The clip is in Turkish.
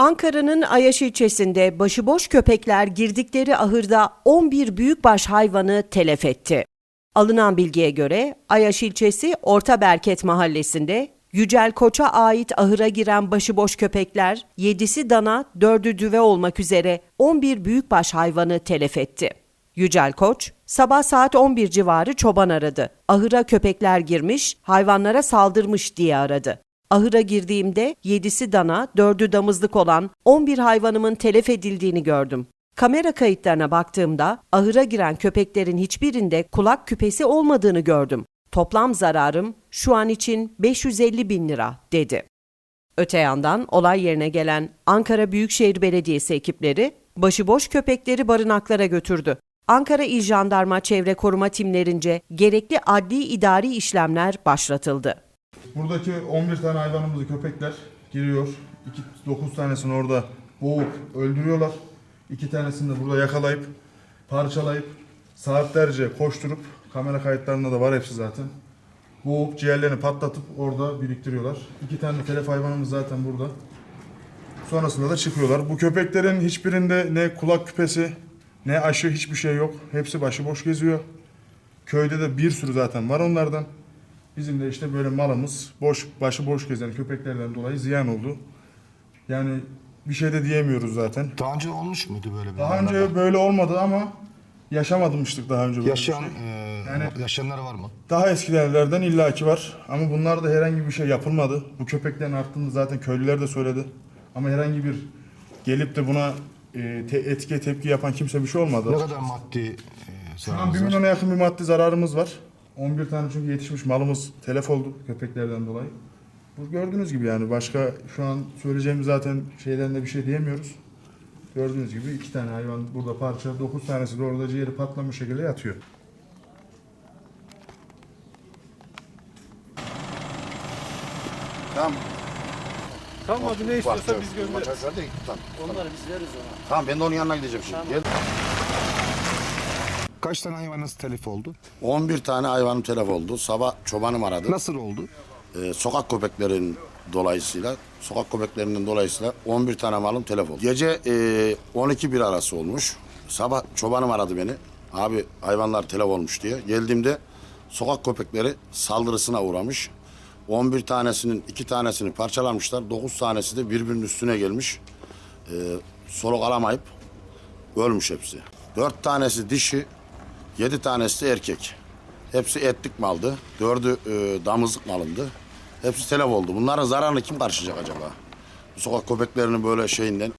Ankara'nın Ayaş ilçesinde başıboş köpekler girdikleri ahırda 11 büyükbaş hayvanı telef etti. Alınan bilgiye göre Ayaş ilçesi Orta Berket mahallesinde Yücel Koç'a ait ahıra giren başıboş köpekler 7'si dana, 4'ü düve olmak üzere 11 büyükbaş hayvanı telef etti. Yücel Koç, sabah saat 11 civarı çoban aradı. Ahıra köpekler girmiş, hayvanlara saldırmış diye aradı. Ahıra girdiğimde 7'si dana, 4'ü damızlık olan 11 hayvanımın telef edildiğini gördüm. Kamera kayıtlarına baktığımda ahıra giren köpeklerin hiçbirinde kulak küpesi olmadığını gördüm. Toplam zararım şu an için 550 bin lira dedi. Öte yandan olay yerine gelen Ankara Büyükşehir Belediyesi ekipleri başıboş köpekleri barınaklara götürdü. Ankara İl Jandarma Çevre Koruma timlerince gerekli adli idari işlemler başlatıldı. Buradaki 11 tane hayvanımızı köpekler giriyor. 2, 9 tanesini orada boğup öldürüyorlar. 2 tanesini de burada yakalayıp parçalayıp saatlerce koşturup kamera kayıtlarında da var hepsi zaten. Boğup ciğerlerini patlatıp orada biriktiriyorlar. 2 tane telef hayvanımız zaten burada. Sonrasında da çıkıyorlar. Bu köpeklerin hiçbirinde ne kulak küpesi ne aşı hiçbir şey yok. Hepsi başıboş geziyor. Köyde de bir sürü zaten var onlardan. Bizim de işte böyle malımız boş başı boş gezen köpeklerden dolayı ziyan oldu. Yani bir şey de diyemiyoruz zaten. Daha önce olmuş muydu böyle bir Daha olaylar? önce böyle olmadı ama yaşamamıştık daha önce. böyle bir Yaşayan, şey. e, Yani- yaşayanlar var mı? Daha eskilerden illaki var ama bunlarda herhangi bir şey yapılmadı. Bu köpeklerin arttığını zaten köylüler de söyledi. Ama herhangi bir gelip de buna e, te- etki tepki yapan kimse bir şey olmadı. Ne kadar maddi e, Şu an 1 zararınız var? milyona yakın bir maddi zararımız var. 11 tane çünkü yetişmiş malımız telef oldu köpeklerden dolayı. Bu gördüğünüz gibi yani başka şu an söyleyeceğimiz zaten şeyden de bir şey diyemiyoruz. Gördüğünüz gibi iki tane hayvan burada parça, 9 tanesi de orada ciğeri patlamış şekilde yatıyor. Tamam. Tamam abi ne istiyorsa biz göndeririz. Tamam. Onları biz veririz ona. Tamam ben de onun yanına gideceğim şimdi. Gel. Kaç tane hayvanınız telef oldu? 11 tane hayvanım telef oldu. Sabah çobanım aradı. Nasıl oldu? Ee, sokak köpeklerin dolayısıyla, sokak köpeklerinden dolayısıyla 11 tane malım telef oldu. Gece e, 12 bir arası olmuş. Sabah çobanım aradı beni. Abi hayvanlar telef olmuş diye. Geldiğimde sokak köpekleri saldırısına uğramış. 11 tanesinin iki tanesini parçalamışlar. 9 tanesi de birbirinin üstüne gelmiş. Ee, soluk alamayıp ölmüş hepsi. 4 tanesi dişi, 7 tanesi de erkek. Hepsi etlik maldı. Dördü e, damızlık malındı. Hepsi telef oldu. Bunların zararını kim karşılayacak acaba? Bu sokak köpeklerinin böyle şeyinden